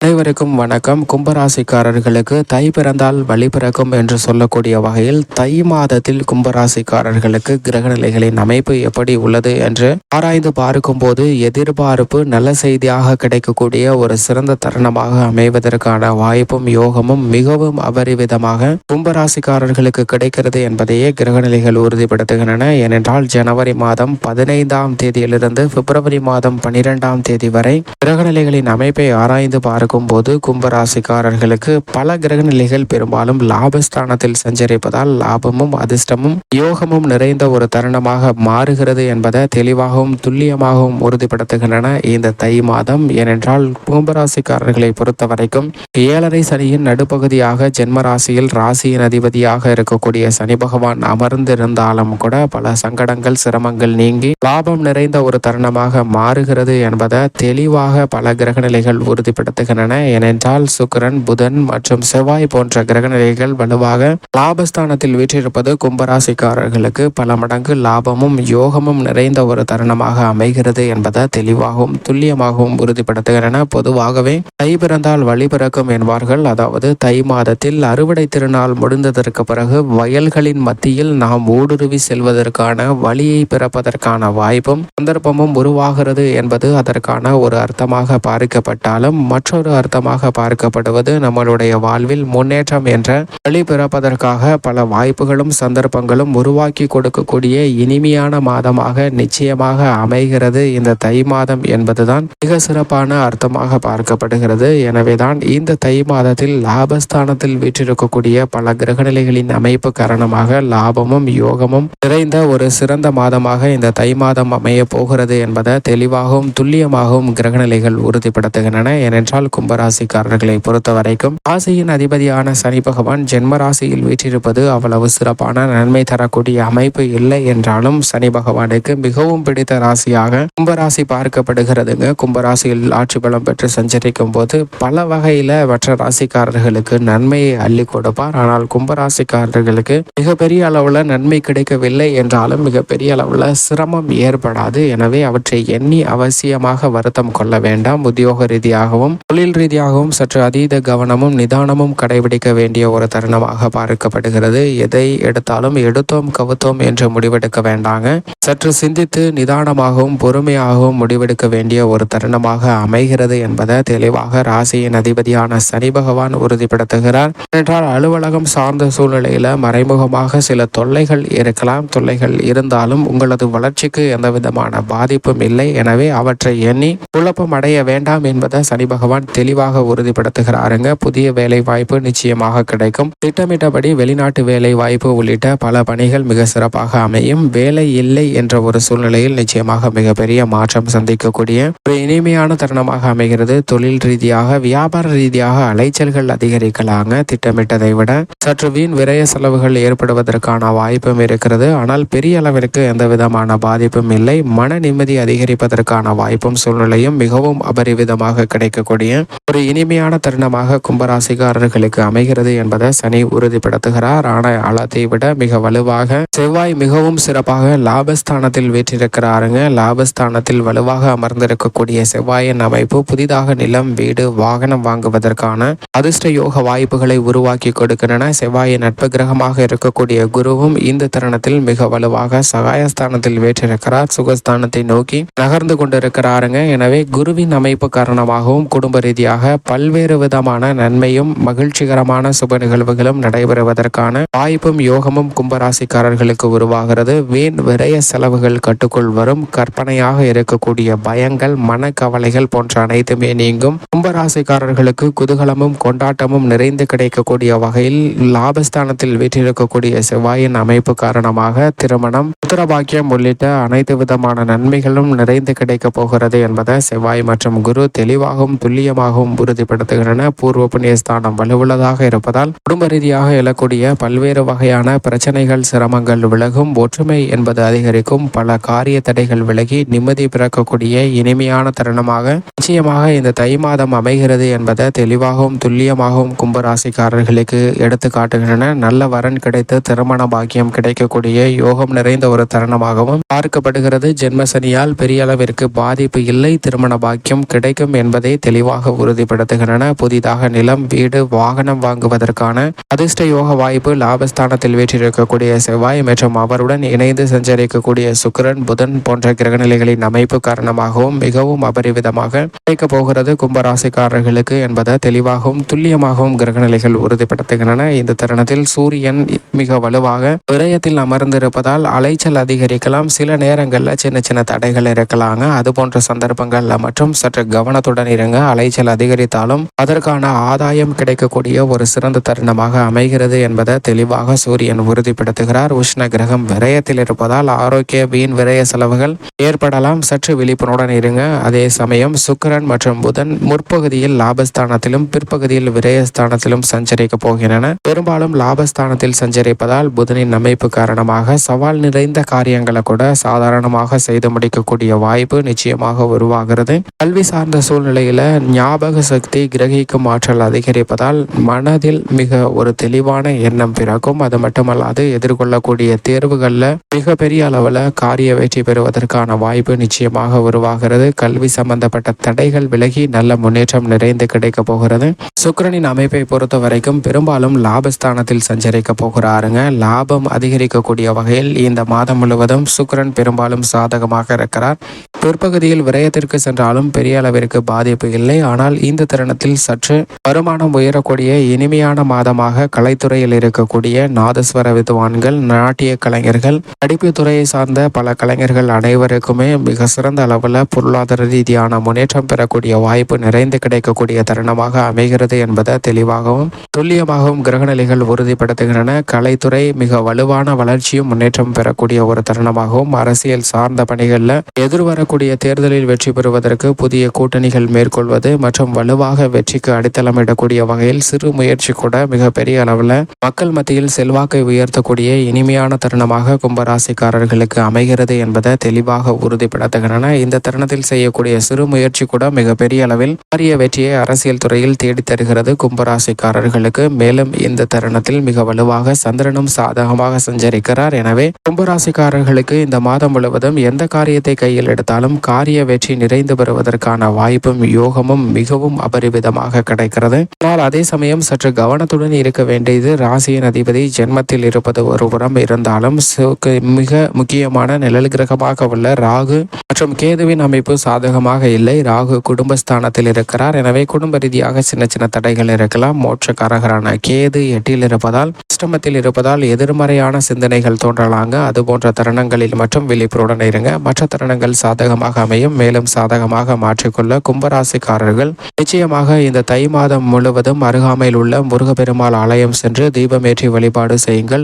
அனைவருக்கும் வணக்கம். கும்பராசிக்காரர்களுக்கு தை பிறந்தால் வழி பிறக்கும் என்று சொல்லக்கூடிய வகையில் தை மாதத்தில் கும்பராசிக்காரர்களுக்கு கிரகநிலைகளின் அமைப்பு எப்படி உள்ளது என்று ஆராய்ந்து பார்க்கும்போது எதிர்பார்ப்பு நல்ல செய்தியாக கிடைக்கக்கூடிய ஒரு சிறந்த தருணமாக அமைவதற்கான வாய்ப்பும் யோகமும் மிகவும் அபரிவிதமாக கும்பராசிக்காரர்களுக்கு கிடைக்கிறது என்பதையே கிரகநிலைகள் உறுதிப்படுத்துகின்றன. ஏனென்றால் ஜனவரி மாதம் பதினைந்தாம் தேதியிலிருந்து பிப்ரவரி மாதம் பனிரெண்டாம் தேதி வரை கிரகநிலைகளின் அமைப்பை ஆராய்ந்து பார்க்க போது கும்பராசிக்காரர்களுக்கு பல கிரக நிலைகள் பெரும்பாலும் லாபஸ்தானத்தில் சஞ்சரிப்பதால் லாபமும் அதிர்ஷ்டமும் யோகமும் நிறைந்த ஒரு தருணமாக மாறுகிறது என்பதை தெளிவாகவும் துல்லியமாகவும் உறுதிப்படுத்துகின்றன இந்த தை மாதம். ஏனென்றால் கும்பராசிக்காரர்களை பொறுத்த வரைக்கும் ஏழரை சனியின் நடுப்பகுதியாக ஜென்ம ராசியில் ராசியின் அதிபதியாக இருக்கக்கூடிய சனி பகவான் அமர்ந்திருந்தாலும் கூட பல சங்கடங்கள் சிரமங்கள் நீங்கி லாபம் நிறைந்த ஒரு தருணமாக மாறுகிறது என்பதை தெளிவாக பல கிரகநிலைகள் உறுதிப்படுத்துகின்றன. ஏனென்றால் சுக்கிரன் புதன் மற்றும் செவ்வாய் போன்ற கிரகநிலைகள் வலுவாக லாபஸ்தானத்தில் வீற்றிருப்பது கும்பராசிக்காரர்களுக்கு பல மடங்கு லாபமும் யோகமும் நிறைந்த ஒரு தருணமாக அமைகிறது என்பதை தெளிவாகவும் துல்லியமாகவும் உறுதிப்படுத்துகின்றன பொதுவாகவே தை பிறந்தால் வழி பிறக்கும் என்பார்கள். அதாவது தை மாதத்தில் அறுவடை திருநாள் முடிந்ததற்கு பிறகு வயல்களின் மத்தியில் நாம் ஊடுருவி செல்வதற்கான வழியை பிறப்பதற்கான வாய்ப்பும் சந்தர்ப்பமும் உருவாகிறது என்பது அதற்கான ஒரு அர்த்தமாக பார்க்கப்பட்டாலும் மற்றொரு அர்த்தமாக பார்க்கப்படுவது நம்மளுடைய வாழ்வில் முன்னேற்றம் என்ற வழி பிறப்பதற்காக பல வாய்ப்புகளும் சந்தர்ப்பங்களும் உருவாக்கி கொடுக்கக்கூடிய இனிமையான மாதமாக நிச்சயமாக அமைகிறது. இந்த தை மாதம் என்பதுதான் மிக சிறப்பான அர்த்தமாக பார்க்கப்படுகிறது. எனவேதான் இந்த தை மாதத்தில் லாபஸ்தானத்தில் வீற்றிருக்கக்கூடிய பல கிரகநிலைகளின் அமைப்பு காரணமாக லாபமும் யோகமும் நிறைந்த ஒரு சிறந்த மாதமாக இந்த தை மாதம் அமைய போகிறது என்பதை தெளிவாகவும் துல்லியமாகவும் கிரகநிலைகள் உறுதிப்படுத்துகின்றன. ஏனென்றால் கும்பராசிக்காரர்களை பொறுத்த வரைக்கும் ராசியின் அதிபதியான சனி பகவான் ஜென்ம ராசியில் வீற்றிருப்பது அவ்வளவு சிறப்பான நன்மை தரக்கூடிய அமைப்பு இல்லை என்றாலும் சனி பகவானுக்கு மிகவும் பிடித்த ராசியாக கும்பராசி பார்க்கப்படுகிறதுங்க. கும்பராசியில் ஆட்சி பலம் பெற்று சஞ்சரிக்கும் போது பல வகையில மற்ற ராசிக்காரர்களுக்கு நன்மையை அள்ளி கொடுப்பார். ஆனால் கும்பராசிக்காரர்களுக்கு மிகப்பெரிய அளவுல நன்மை கிடைக்கவில்லை என்றாலும் மிகப்பெரிய அளவுல சிரமம் ஏற்படாது. எனவே அவற்றை எண்ணி அவசியமாக வருத்தம் கொள்ள வேண்டாம். உத்தியோக ரீதியாகவும் தொழில் ரீதியாகவும் சற்று அதீத கவனமும் நிதானமும் கடைபிடிக்க வேண்டிய ஒரு தருணமாக பார்க்கப்படுகிறது. எதை எடுத்தாலும் எடுத்தோம் கவுத்தோம் என்று முடிவெடுக்க வேண்டாங்க. சற்று சிந்தித்து நிதானமாகவும் பொறுமையாகவும் முடிவெடுக்க வேண்டிய ஒரு தருணமாக அமைகிறது என்பதை தெளிவாக ராசியின் அதிபதியான சனி பகவான் உறுதிப்படுத்துகிறார். என்றால் அலுவலகம் சார்ந்த சூழ்நிலையில மறைமுகமாக சில தொல்லைகள் இருக்கலாம். தொல்லைகள் இருந்தாலும் உங்களது வளர்ச்சிக்கு எந்த விதமான பாதிப்பும் இல்லை. எனவே அவற்றை எண்ணி குழப்பம் அடைய வேண்டாம் என்பதை சனி பகவான் தெளிவாக உறுதிப்படுத்துகிறாருங்க. புதிய வேலை வாய்ப்பு நிச்சயமாக கிடைக்கும். திட்டமிட்டபடி வெளிநாட்டு வேலை வாய்ப்பு உள்ளிட்ட பல பணிகள் மிக சிறப்பாக அமையும். வேலை இல்லை என்ற ஒரு சூழ்நிலையில் நிச்சயமாக மிகப்பெரிய மாற்றம் சந்திக்கக்கூடிய ஒரு இனிமையான தருணமாக அமைகிறது. தொழில் ரீதியாக வியாபார ரீதியாக அலைச்சல்கள் அதிகரிக்கலாங்க. திட்டமிட்டதை விட சற்று வீண் விரய செலவுகள் ஏற்படுவதற்கான வாய்ப்பும் இருக்கிறது. ஆனால் பெரிய அளவிற்கு எந்த விதமான பாதிப்பும் இல்லை. மன நிம்மதி அதிகரிப்பதற்கான வாய்ப்பும் சூழ்நிலையும் மிகவும் அபரிவிதமாக கிடைக்கக்கூடிய ஒரு இனிமையான தருணமாக கும்பராசிக்காரர்களுக்கு அமைகிறது என்பதை சனி உறுதிப்படுத்துகிறார். ஆனால் அளத்தை விட மிக வலுவாக செவ்வாய் மிகவும் சிறப்பாக லாபஸ்தானத்தில் வீற்றிருக்கிறாருங்க. லாபஸ்தானத்தில் வலுவாக அமர்ந்திருக்கக்கூடிய செவ்வாயின் அமைப்பு புதிதாக நிலம் வீடு வாகனம் வாங்குவதற்கான அதிர்ஷ்ட யோக வாய்ப்புகளை உருவாக்கி கொடுக்கின்றன. செவ்வாயின் நட்பு கிரகமாக இருக்கக்கூடிய குருவும் இந்த தருணத்தில் மிக வலுவாக சகாயஸ்தானத்தில் வீற்றிருக்கிறார். சுகஸ்தானத்தை நோக்கி நகர்ந்து கொண்டிருக்கிறாருங்க. எனவே குருவின் அமைப்பு காரணமாகவும் குடும்ப ரீதியாக பல்வேறு விதமான நன்மையும் மகிழ்ச்சிகரமான சுப நிகழ்வுகளும் நடைபெறுவதற்கான வாய்ப்பும் யோகமும் கும்பராசிக்காரர்களுக்கு உருவாகிறது. வீண் விரய செலவுகள் கட்டுக்குள் வரும். கற்பனையாக இருக்கக்கூடிய பயங்கள் மனக்கவலைகள் போன்ற அனைத்துமே நீங்கும். கும்பராசிக்காரர்களுக்கு குதூகலமும் கொண்டாட்டமும் நிறைந்து கிடைக்கக்கூடிய வகையில் லாபஸ்தானத்தில் வீற்றிருக்கக்கூடிய செவ்வாயின் அமைப்பு காரணமாக திருமணம் புத்திரபாக்கியம் உள்ளிட்ட அனைத்து விதமான நன்மைகளும் நிறைந்து கிடைக்கப் போகிறது என்பதை செவ்வாய் மற்றும் குரு தெளிவாகவும் மூலமாகவும் உறுதிப்படுத்துகின்றன. பூர்வ புண்ணிய ஸ்தானம் வலுவுள்ளதாக இருப்பதால் குடும்ப ரீதியாக எழக்கூடிய பல்வேறு வகையான பிரச்சனைகள் சிரமங்கள் விலகும். ஒற்றுமை என்பது அதிகரிக்கும். பல காரிய தடைகள் விலகி நிம்மதி பிறக்கக்கூடிய இனிமையான தருணமாக நிச்சயமாக இந்த தை மாதம் அமைகிறது என்பதை தெளிவாகவும் துல்லியமாகவும் கும்பராசிக்காரர்களுக்கு எடுத்து காட்டுகின்றன. நல்ல வரன் கிடைத்து திருமண பாக்கியம் கிடைக்கக்கூடிய யோகம் நிறைந்த ஒரு தருணமாகவும் பார்க்கப்படுகிறது. ஜென்ம சனியால் பெரிய அளவிற்கு பாதிப்பு இல்லை. திருமண பாக்கியம் கிடைக்கும் என்பதை தெளிவாக உறுதிப்படுத்துகின்றன. புதிதாக நிலம் வீடு வாகனம் வாங்குவதற்கான அதிர்ஷ்ட யோக வாய்ப்பு லாபஸ்தானத்தில் வீற்றிருக்கக்கூடிய செவ்வாய் மற்றும் அவருடன் இணைந்து சஞ்சரிக்கக்கூடிய சுக்கிரன் புதன் போன்ற கிரகநிலைகளின் அமைப்பு காரணமாகவும் மிகவும் அபரிவிதமாக கிடைக்கப் போகிறது. கும்பராசிக்காரர்களுக்கு என்பதை தெளிவாகவும் துல்லியமாகவும் கிரகநிலைகள் உறுதிப்படுத்துகின்றன. இந்த தருணத்தில் சூரியன் மிக வலுவாக விரயத்தில் அமர்ந்திருப்பதால் அலைச்சல் அதிகரிக்கலாம். சில நேரங்களில் சின்ன சின்ன தடைகள் இருக்கலாங்க அது போன்ற சந்தர்ப்பங்களில் மற்றும் சற்று கவனத்துடன் இருங்க. அலைச்சல் அதிகரித்தாலும் அதற்கான ஆதாயம் கிடைக்கக்கூடிய ஒரு சிறந்த தருணமாக அமைகிறது என்பதை தெளிவாக சூரியன் உறுதிப்படுத்துகிறார். உஷ்ண கிரகம் விரயத்தில் இருப்பதால் ஆரோக்கிய வீண் விரய செலவுகள் ஏற்படலாம். சற்று விழிப்புணர்வுடன் இருங்க. அதே சமயம் சுக்கிரன் மற்றும் புதன் முற்பகுதியில் லாபஸ்தானத்திலும் பிற்பகுதியில் விரயஸ்தானத்திலும் சஞ்சரிக்க போகின்றன. பெரும்பாலும் லாபஸ்தானத்தில் சஞ்சரிப்பதால் புதனின் அமைப்பு காரணமாக சவால் நிறைந்த காரியங்களை கூட சாதாரணமாக செய்து முடிக்கக்கூடிய வாய்ப்பு நிச்சயமாக உருவாகிறது. கல்வி சார்ந்த சூழ்நிலையில ஞாபக சக்தி கிரகிக்கும் ஆற்றல் அதிகரிப்பதால் மனதில் மிக ஒரு தெளிவான எண்ணம் பிறக்கும். அது மட்டுமல்லாது எதிர்கொள்ளக்கூடிய தேர்வுகளில் மிகப்பெரிய அளவில் காரிய வெற்றி பெறுவதற்கான வாய்ப்பு நிச்சயமாக உருவாகிறது. கல்வி சம்பந்தப்பட்ட தடைகள் விலகி நல்ல முன்னேற்றம் நிறைந்து கிடைக்க போகிறது. சுக்கரனின் அமைப்பை பொறுத்த வரைக்கும் பெரும்பாலும் லாபஸ்தானத்தில் சஞ்சரிக்க போகிறாருங்க. லாபம் அதிகரிக்கக்கூடிய வகையில் இந்த மாதம் முழுவதும் சுக்கரன் பெரும்பாலும் சாதகமாக இருக்கிறார். பிற்பகுதியில் விரயத்திற்கு சென்றாலும் பெரிய அளவிற்கு பாதிப்பு இல்லை. ஆனால் இந்த தருணத்தில் சற்று வருமானம் உயரக்கூடிய இனிமையான மாதமாக கலைத்துறையில் இருக்கக்கூடிய நாதஸ்வர வித்வான்கள் நாட்டிய கலைஞர்கள் நடிப்பு துறையை சார்ந்த பல கலைஞர்கள் அனைவருக்குமே மிக சிறந்த அளவில் பொருளாதார ரீதியான முன்னேற்றம் பெறக்கூடிய வாய்ப்பு நிறைந்து கிடைக்கக்கூடிய தருணமாக அமைகிறது என்பதை தெளிவாகவும் துல்லியமாகவும் கிரகநிலைகள் உறுதிப்படுத்துகின்றன. கலைத்துறை மிக வலுவான வளர்ச்சியும் முன்னேற்றம் பெறக்கூடிய ஒரு தருணமாகவும் அரசியல் சார்ந்த பணிகளில் எதிர்வரக்கூடிய தேர்தலில் வெற்றி பெறுவதற்கு புதிய கூட்டணிகள் மேற்கொள்வது மற்றும் வலுவாக வெற்றிக்கு அடித்தளமிடக்கூடிய வகையில் சிறு முயற்சி கூட மிகப்பெரிய அளவில் மக்கள் மத்தியில் செல்வாக்கை உயர்த்தக்கூடிய இனிமையான தருணமாக கும்பராசிக்காரர்களுக்கு அமைகிறது என்பதை தெளிவாக உறுதிப்படுத்துகின்றன. இந்த தருணத்தில் செய்யக்கூடிய சிறு முயற்சி கூட மிகப்பெரிய அளவில் பாரிய வெற்றியை அரசியல் துறையில் தேடித்தருகிறது கும்பராசிக்காரர்களுக்கு. மேலும் இந்த தருணத்தில் மிக வலுவாக சந்திரனும் சாதகமாக சஞ்சரிக்கிறார். எனவே கும்பராசிக்காரர்களுக்கு இந்த மாதம் முழுவதும் எந்த காரியத்தை கையில் எடுத்தாலும் காரிய வெற்றி நிறைந்து பெறுவதற்கான வாய்ப்பும் யோகமும் மிகவும் அபரிவிதமாக கிடைக்கிறது. ஆனால் அதே சமயம் சற்று கவனத்துடன் இருக்க வேண்டியது ராசியின் அதிபதி ஜென்மத்தில் இருப்பது ஒரு புறம் இருந்தாலும் மிக முக்கியமான நிழல் கிரகமாக உள்ள ராகு மற்றும் கேதுவின் அமைப்பு சாதகமாக இல்லை. ராகு குடும்பஸ்தானத்தில் இருக்கிறார். எனவே குடும்ப ரீதியாக சின்ன சின்ன தடைகள் இருக்கலாம். மோட்சக்காரகரான கேது எட்டில் இருப்பதால் அஷ்டமத்தில் இருப்பதால் எதிர்மறையான சிந்தனைகள் தோன்றலாங்க. அது போன்ற தருணங்களில் மட்டும் விழிப்புடன் இருங்க. மற்ற தருணங்கள் சாதகமாக அமையும். மேலும் சாதகமாக மாற்றிக்கொள்ள கும்பராசிக்காரர்கள் நிச்சயமாக இந்த தை மாதம் முழுவதும் அருகாமையில் உள்ள முருகப்பெருமாள் ஆலயம் சென்று தீபமேற்றி வழிபாடு செய்யுங்கள்.